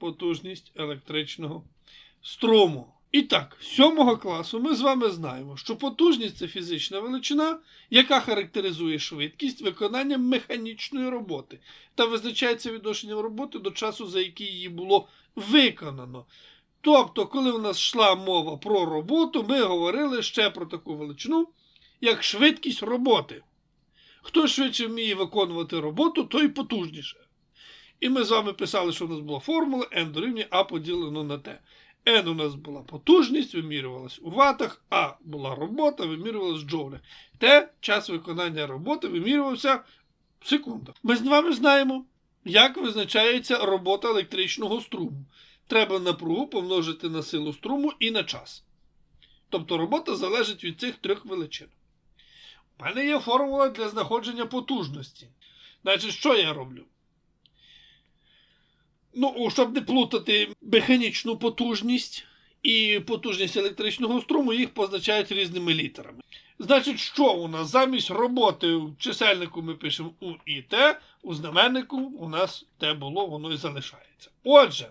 потужність електричного струму. І так, з 7 класу ми з вами знаємо, що потужність це фізична величина, яка характеризує швидкість виконання механічної роботи та визначається відношенням роботи до часу, за який її було виконано. Тобто, коли у нас йшла мова про роботу, ми говорили ще про таку величину, як швидкість роботи. Хто швидше вміє виконувати роботу, той потужніше. І ми з вами писали, що в нас була формула n дорівнює А поділено на Т. N у нас була потужність, вимірювалась у ватах, А була робота, вимірювалась в джоулях. Т час виконання роботи вимірювався в секундах. Ми з вами знаємо, як визначається робота електричного струму. Треба напругу помножити на силу струму і на час. Тобто робота залежить від цих трьох величин. У мене є формула для знаходження потужності. Значить, що я роблю? Ну, щоб не плутати механічну потужність і потужність електричного струму, їх позначають різними літерами. Значить, що у нас замість роботи в чисельнику ми пишемо У і Т, у знаменнику у нас Т було, воно і залишається. Отже,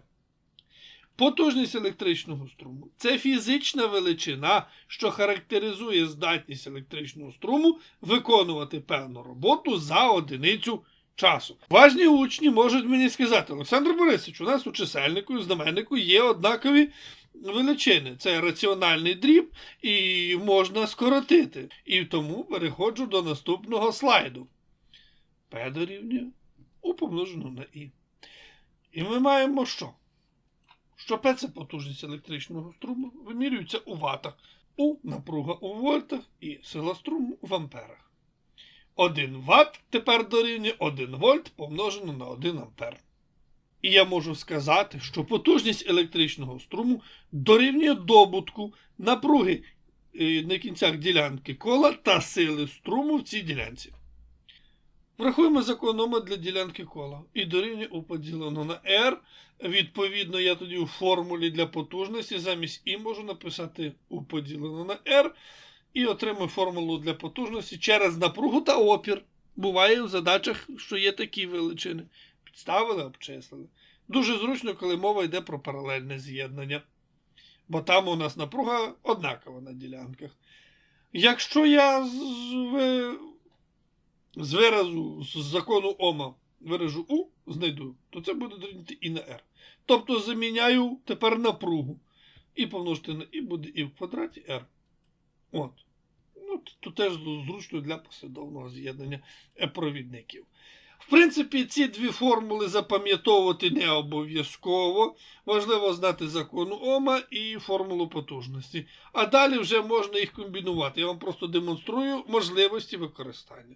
потужність електричного струму це фізична величина, що характеризує здатність електричного струму виконувати певну роботу за одиницю часу. Важні учні можуть мені сказати, Олександр Борисович, у нас у чисельнику і знаменнику є однакові величини. Це раціональний дріб і можна скоротити. І тому переходжу до наступного слайду. P дорівнює у помножену на І. І ми маємо що? Що P це потужність електричного струму вимірюється у ватах, У напруга у вольтах і сила струму в амперах. 1 Вт тепер дорівнює 1 вольт помножено на 1 ампер. І я можу сказати, що потужність електричного струму дорівнює добутку напруги е, на кінцях ділянки кола та сили струму в цій ділянці. Врахуємо закон Ома для ділянки кола. І дорівнює У поділено на R. Відповідно, я тоді у формулі для потужності замість І можу написати У поділено на R. І отримую формулу для потужності через напругу та опір. Буває в задачах, що є такі величини. Підставили, обчислили. Дуже зручно, коли мова йде про паралельне з'єднання. Бо там у нас напруга однакова на ділянках. Якщо я з, з виразу, з закону Ома виражу У, знайду, то це буде дорівнювати і на R. Тобто заміняю тепер напругу. І помножити на І буде І в квадраті R. От. Ну, то теж зручно для послідовного з'єднання е, провідників. В принципі, ці дві формули запам'ятовувати не обов'язково. Важливо знати закону Ома і формулу потужності. А далі вже можна їх комбінувати. Я вам просто демонструю можливості використання.